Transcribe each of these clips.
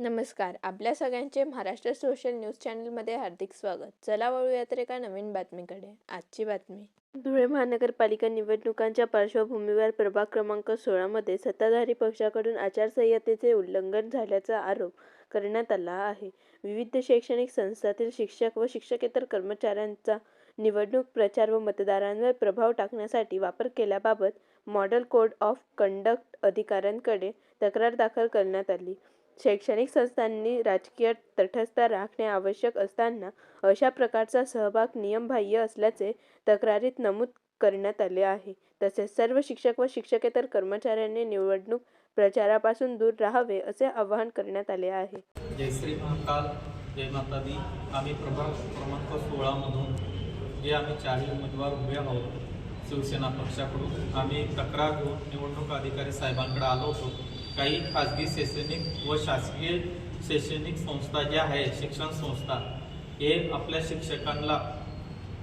नमस्कार. आपल्या सगळ्यांचे महाराष्ट्र सोशल न्यूज चॅनलमध्ये हार्दिक स्वागत. चला वळूया तर एका नवीन बातमीकडे. आजची बातमी. धुळे महानगरपालिका निवडणुकांच्या पार्श्वभूमीवर प्रभाग क्रमांक सोळामध्ये सत्ताधारी पक्षाकडून आचारसंहितेचे उल्लंघन झाल्याचा आरोप करण्यात आला आहे. विविध शैक्षणिक संस्थांतील शिक्षक व शिक्षकेतर कर्मचाऱ्यांचा निवडणूक प्रचार व मतदारांवर प्रभाव टाकण्यासाठी वापर केल्याबाबत मॉडेल कोड ऑफ कंडक्ट अधिकाऱ्यांकडे तक्रार दाखल करण्यात आली. शैक्षणिक संस्थांनी राजकीय तटस्थता राखणे आवश्यक असताना अशा प्रकारचा सहभाग नियमबाह्य असल्याचे तक्रारीत नमूद करण्यात आले आहे. तसेच सर्व शिक्षक व शिक्षकेतर कर्मचाऱ्यांनी निवडणूक प्रचारापासून दूर राहावे असे आवाहन करण्यात आले आहे. जय श्री महाकाल जय माता दी आम्ही प्रभाग क्रमांक सोळामधून जे आम्ही चारही उमेदवार उभे आहोत शिवसेना पक्षाकडून आम्ही तक्रार घेऊन निवडणूक अधिकारी साहेबांकडे आलो होतो. काही खाजगी शैक्षणिक व शासकीय शैक्षणिक संस्था ज्या आहेत शिक्षण संस्था हे आपल्या शिक्षकांना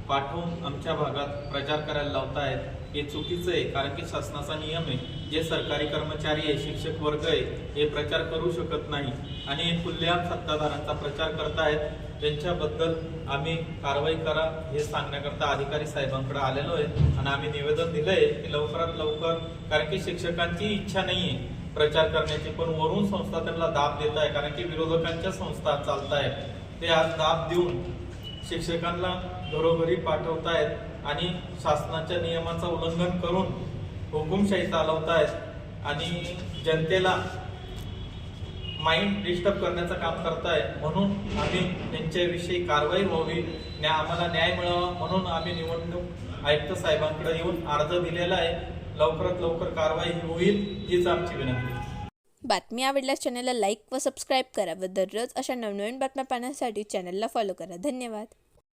पाठवून आमच्या भागात प्रचार करायला लावत आहेत. हे चुकीचं आहे कारण की शासनाचा नियम आहे. जे सरकारी कर्मचारी आहे शिक्षक वर्ग आहे हे प्रचार करू शकत नाही. आणि हे खुल्लेआम सत्ताधारांचा प्रचार करतायत त्यांच्याबद्दल आम्ही कारवाई करा हे सांगण्याकरता अधिकारी साहेबांकडे आलेलो आहे. आणि आम्ही निवेदन दिलं आहे की लवकरात लवकर कारण की शिक्षकांची इच्छा नाही आहे प्रचार करण्याची पण वरून संस्था त्यांना दाब देत आहे कारण की विरोधकांच्या संस्था चालत आहेत ते आज दाब देऊन शिक्षकांना घरोघरी पाठवत आहेत आणि शासनाच्या नियमाचं उल्लंघन करून हुकुमशाही चालवतायत आणि जनतेला माइंड डिस्टर्ब करण्याचं काम करताय म्हणून आम्ही त्यांच्याविषयी कारवाई व्हावी न्या आम्हाला न्याय मिळावा म्हणून आम्ही निवडणूक आयुक्त साहेबांकडे येऊन अर्ज दिलेला आहे. लवकरात लवकर कारवाई होईल हीच आमची विनंती बातमी आवडल्यास चॅनलला लाईक व सबस्क्राईब करा व दररोज अशा नवनवीन बातम्या पाहण्यासाठी चॅनलला फॉलो करा. धन्यवाद.